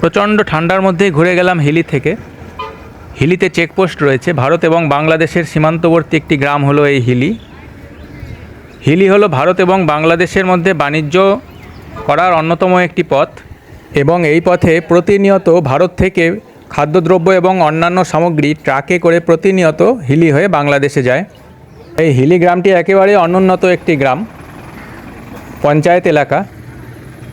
প্রচণ্ড ঠান্ডার মধ্যেই ঘুরে গেলাম হিলি থেকে। হিলিতে চেকপোস্ট রয়েছে। ভারত এবং বাংলাদেশের সীমান্তবর্তী একটি গ্রাম হলো এই হিলি। হিলি হলো ভারত এবং বাংলাদেশের মধ্যে বাণিজ্য করার অন্যতম একটি পথ এবং এই পথে প্রতিনিয়ত ভারত থেকে খাদ্যদ্রব্য এবং অন্যান্য সামগ্রী ট্রাকে করে প্রতিনিয়ত হিলি হয়ে বাংলাদেশে যায়। এই হিলি গ্রামটি একেবারে অনুন্নত একটি গ্রাম, পঞ্চায়েত এলাকা।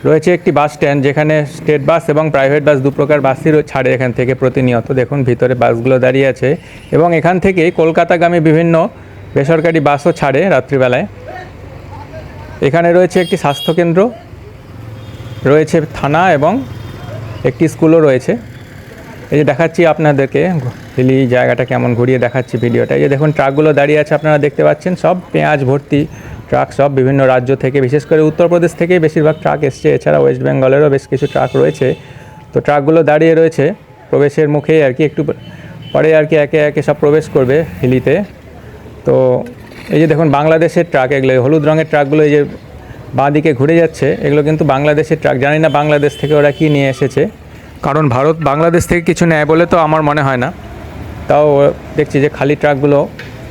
রয়েছে একটি বাস স্ট্যান্ড যেখানে স্টেট বাস এবং প্রাইভেট বাস দু প্রকার বাসই ছাড়ে এখান থেকে প্রতিনিয়ত। দেখুন, ভিতরে বাসগুলো দাঁড়িয়ে আছে এবং এখান থেকে কলকাতাগামী বিভিন্ন বেসরকারি বাসও ছাড়ে রাত্রিবেলায়। এখানে রয়েছে একটি স্বাস্থ্যকেন্দ্র, রয়েছে থানা এবং একটি স্কুলও রয়েছে। এই যে দেখাচ্ছি আপনাদেরকে হিলি জায়গাটা কেমন ঘুরিয়ে দেখাচ্ছি ভিডিওটা। এই যে দেখুন, ট্রাকগুলো দাঁড়িয়ে আছে, আপনারা দেখতে পাচ্ছেন, সব পেঁয়াজ ভর্তি ট্রাক সব বিভিন্ন রাজ্য থেকে, বিশেষ করে উত্তরপ্রদেশ থেকে বেশিরভাগ ট্রাক এসছে। এছাড়া ওয়েস্ট বেঙ্গলেরও বেশ কিছু ট্রাক রয়েছে। তো ট্রাকগুলো দাঁড়িয়ে রয়েছে। প্রবেশের মুখেই আর কি একটু পরে আর কি একে একে সব প্রবেশ করবে হিলিতে। তো এই যে দেখুন, বাংলাদেশের ট্রাক এগুলো হলুদ রঙের ট্রাকগুলো এই যে বাঁ দিকে ঘুরে যাচ্ছে, এগুলো কিন্তু বাংলাদেশের ট্রাক। জানি না বাংলাদেশ থেকে ওরা কী নিয়ে এসেছে। কারণ ভারত বাংলাদেশ থেকে কিছু নেয় বলে তো আমার মনে হয় না। তাও দেখছি যে খালি ট্রাকগুলো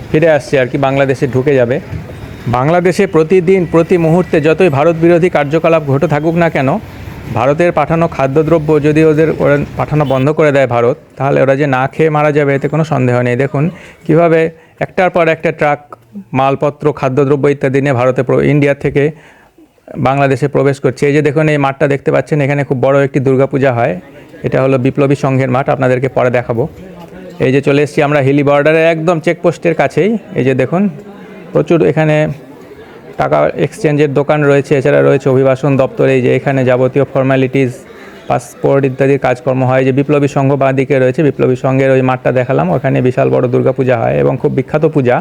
ফিরে আসছে আর কি, বাংলাদেশে ঢুকে যাবে। বাংলাদেশে প্রতিদিন, প্রতি মুহূর্তে যতই ভারত বিরোধী কার্যকলাপ ঘটে থাকুক না কেন, ভারতের পাঠানো খাদ্যদ্রব্য যদি ওদের পাঠানো বন্ধ করে দেয় ভারত, তাহলে ওরা যে না খেয়ে মারা যাবে এতে কোনো সন্দেহ নেই। দেখুন, কীভাবে একটার পর একটা ট্রাক, মালপত্র, খাদ্যদ্রব্য ইত্যাদি নিয়ে ভারতে ইন্ডিয়া থেকে বাংলাদেশে প্রবেশ করছে। এই যে দেখুন, এই মাঠটা দেখতে পাচ্ছেন, এখানে খুব বড় একটি দুর্গাপূজা হয়। এটা হলো বিপ্লবী সংঘের মাঠ, আপনাদেরকে পরে দেখাবো। এই যে চলে এসেছি আমরা হিলি বর্ডারের একদম চেকপোস্টের কাছেই। এই যে দেখুন প্রচুর এখানে টাকা এক্সচেঞ্জের দোকান রয়েছে, এছাড়া রয়েছে অভিবাসন দপ্তরে যে এখানে যাবতীয় ফর্মালিটিস পাসপোর্ট ইত্যাদির কাজকর্ম হয় যে বিপ্লবী সংঘ বাঁ দিকে রয়েছে, বিপ্লবী সংঘের ওই মাঠটা দেখালাম, ওখানে বিশাল বড় দুর্গাপূজা হয় এবং খুব বিখ্যাত পূজা।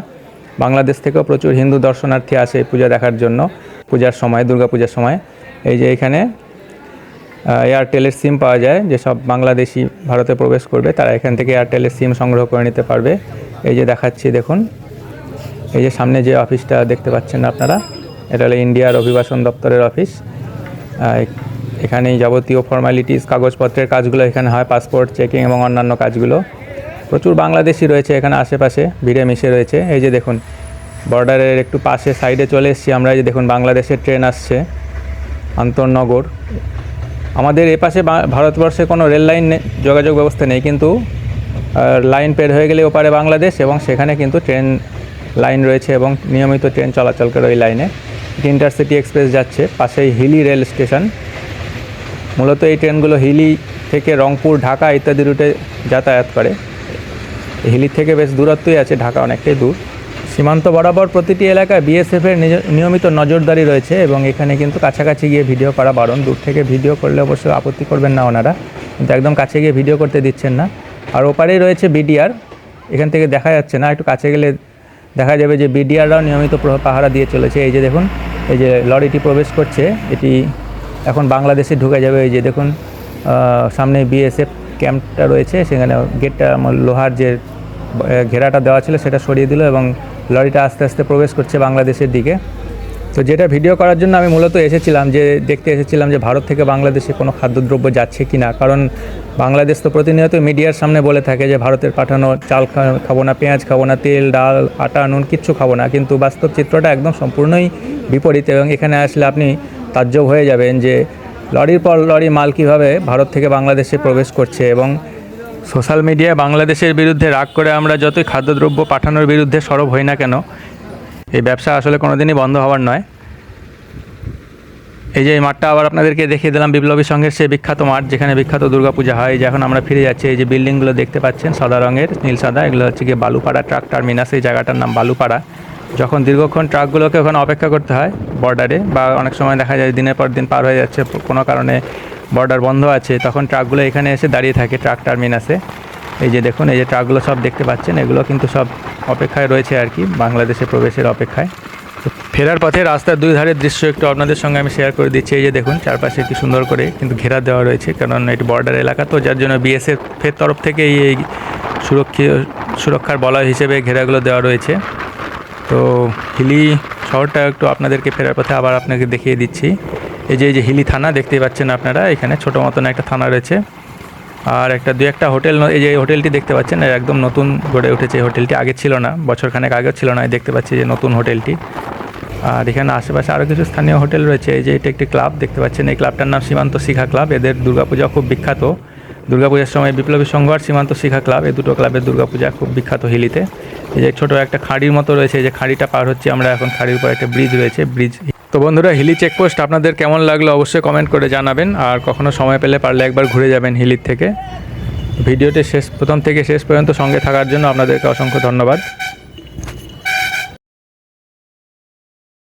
বাংলাদেশ থেকেও প্রচুর হিন্দু দর্শনার্থী আসে এই পূজা দেখার জন্য, পূজার সময়, দুর্গাপূজার সময়। এই যে এখানে এয়ারটেলের সিম পাওয়া যায় যেসব বাংলাদেশি ভারতে প্রবেশ করবে, তারা এখান থেকে এয়ারটেলের সিম সংগ্রহ করে নিতে পারবে। এই যে দেখাচ্ছি, দেখুন। এই যে সামনে যে অফিসটা দেখতে পাচ্ছেন আপনারা এটা হলো ইন্ডিয়ার অভিবাসন দপ্তরের অফিস আহ, এখানেই যাবতীয় ফর্মালিটিস কাগজপত্রের কাজগুলো এখানে হয় পাসপোর্ট চেকিং এবং অন্যান্য কাজগুলো। প্রচুর বাংলাদেশি রয়েছে এখানে আশেপাশে ভিড়ে মিশে রয়েছে। এই যে দেখুন বর্ডারের একটু পাশে সাইডে চলে এসেছি আমরা এই যে দেখুন বাংলাদেশের ট্রেন আসছে আন্তনগর আমাদের এপাশে ভারতবর্ষে কোনো রেল লাইন যোগাযোগ ব্যবস্থা নেই কিন্তু লাইন পের হয়ে গেলে ওপারে বাংলাদেশ এবং সেখানে কিন্তু ট্রেন লাইন রয়েছে এবং নিয়মিত ট্রেন চলাচল করে ওই লাইনে। ইন্টারসিটি এক্সপ্রেস যাচ্ছে, পাশেই হিলি রেল স্টেশন। মূলত এই ট্রেনগুলো হিলি থেকে রংপুর, ঢাকা ইত্যাদি রুটে যাতায়াত করে। হিলি থেকে বেশ দূরত্বই আছে, ঢাকা অনেকটাই দূর। সীমান্ত বরাবর প্রতিটি এলাকায় বিএসএফের নিয়মিত নজরদারি রয়েছে এবং এখানে কিন্তু কাছাকাছি গিয়ে ভিডিও করা বারণ। দূর থেকে ভিডিও করলে অবশ্যই আপত্তি করবেন না ওনারা। কিন্তু একদম কাছে গিয়ে ভিডিও করতে দিচ্ছেন না। আর ওপারেই রয়েছে বিডিআর এখান থেকে দেখা যাচ্ছে না, একটু কাছে গেলে দেখা যাবে যে বিডিআররাও নিয়মিত পাহারা দিয়ে চলেছে। এই যে দেখুন, এই যে লরিটি প্রবেশ করছে, এটি এখন বাংলাদেশে ঢুকে যাবে। এই যে দেখুন সামনে বিএসএফ ক্যাম্পটা রয়েছে, সেখানে গেটটা লোহার যে ঘেরাটা দেওয়া ছিল, সেটা সরিয়ে দিল এবং লরিটা আস্তে আস্তে প্রবেশ করছে বাংলাদেশের দিকে। তো যেটা ভিডিও করার জন্য আমি মূলত এসেছিলাম যে, দেখতে এসেছিলাম যে ভারত থেকে বাংলাদেশে কোনো খাদ্যদ্রব্য যাচ্ছে কি না কারণ বাংলাদেশ তো প্রতিনিয়ত মিডিয়ার সামনে বলে থাকে যে ভারতের পাঠানো চাল খাব না, পেঁয়াজ খাব না, তেল, ডাল, আটা, নুন কিচ্ছু খাব না। কিন্তু বাস্তব চিত্রটা একদম সম্পূর্ণই বিপরীত এবং এখানে আসলে আপনি তাজ্জব হয়ে যাবেন যে লরির পর লরি মাল কীভাবে ভারত থেকে বাংলাদেশে প্রবেশ করছে এবং সোশ্যাল মিডিয়ায় বাংলাদেশের বিরুদ্ধে রাগ করে আমরা যতই খাদ্যদ্রব্য পাঠানোর বিরুদ্ধে সরব হই না কেন, এই ব্যবসা আসলে কোনোদিনই বন্ধ হওয়ার নয়। এই যে এই মাঠটা আবার আপনাদেরকে দেখিয়ে দিলাম, বিপ্লবী সংঘের সে বিখ্যাত মাঠ, যেখানে বিখ্যাত দুর্গাপূজা হয়। যে এখন আমরা ফিরে যাচ্ছি, এই যে বিল্ডিংগুলো দেখতে পাচ্ছেন, সাদা রঙের, নীল সাদা, এগুলো হচ্ছে গিয়ে বালুপাড়া ট্রাক টার্মিনাস, এই জায়গাটার নাম বালুপাড়া। যখন দীর্ঘক্ষণ ট্রাকগুলোকে ওখানে অপেক্ষা করতে হয় বর্ডারে, বা অনেক সময় দেখা যায় দিনের পর দিন পার হয়ে যাচ্ছে কোনো কারণে বর্ডার বন্ধ আছে, তখন ট্রাকগুলো এখানে এসে দাঁড়িয়ে থাকে ট্রাক টার্মিনাসে। এই যে দেখুন, এই যে ট্রাকগুলো সব দেখতে পাচ্ছেন, এগুলো কিন্তু সব অপেক্ষায় রয়েছে আর কি, বাংলাদেশে প্রবেশের অপেক্ষায়। ফেরার পথে রাস্তার দুই ধারের দৃশ্য একটু আপনাদের সঙ্গে আমি শেয়ার করে দিচ্ছি। এই যে দেখুন, চারপাশে কি সুন্দর করে কিন্তু ঘেরা দেওয়া রয়েছে, কারণ এটি বর্ডার এলাকা তো, যার জন্য বিএসএফ এর তরফ থেকে এই এই সুরক্ষা সুরক্ষার বলয় হিসেবে ঘেরাগুলো দেওয়া রয়েছে। তো হিলি শহরটা একটু আপনাদেরকে ফেরার পথে আবার আপনাকে দেখিয়ে দিচ্ছি। এই যে এই যে হিলি থানা দেখতেই পাচ্ছেন আপনারা, এখানে ছোটো মতন একটা থানা রয়েছে। আর একটা, দু একটা হোটেল, এই যে হোটেলটি দেখতে পাচ্ছেন একদম নতুন গড়ে উঠেছে হোটেলটি। আগে ছিল না, বছরখানেক আগেও ছিল না দেখতে পাচ্ছি যে নতুন হোটেলটি। আর এখানে আশেপাশে আরও কিছু স্থানীয় হোটেল রয়েছে। এই যে এটা একটি ক্লাব, দেখতে পাচ্ছেন। এই ক্লাবটার নাম সীমান্ত শিখা ক্লাব। এদের দুর্গাপূজা খুব বিখ্যাত। দুর্গাপূজার সময় বিপ্লবী সংঘ আর সীমান্ত শিখা ক্লাব, এই দুটো ক্লাবের দুর্গাপূজা খুব বিখ্যাত হিলিতে। এই যে ছোটো একটা খাঁড়ির মতো রয়েছে। এই যে খাঁড়িটা পার হচ্ছে আমরা। এখন খাঁড়ির উপর একটা ব্রিজ রয়েছে। ব্রিজ তো বন্ধুরা, হিলি চেকপোস্ট আপনাদের কেমন লাগল অবশ্যই কমেন্ট করে জানাবেন। আর কখনো সময় পেলে পারলে একবার ঘুরে যাবেন হিলির থেকে। ভিডিওটি শেষ প্রথম থেকে শেষ পর্যন্ত সঙ্গে থাকার জন্য আপনাদেরকে অসংখ্য ধন্যবাদ।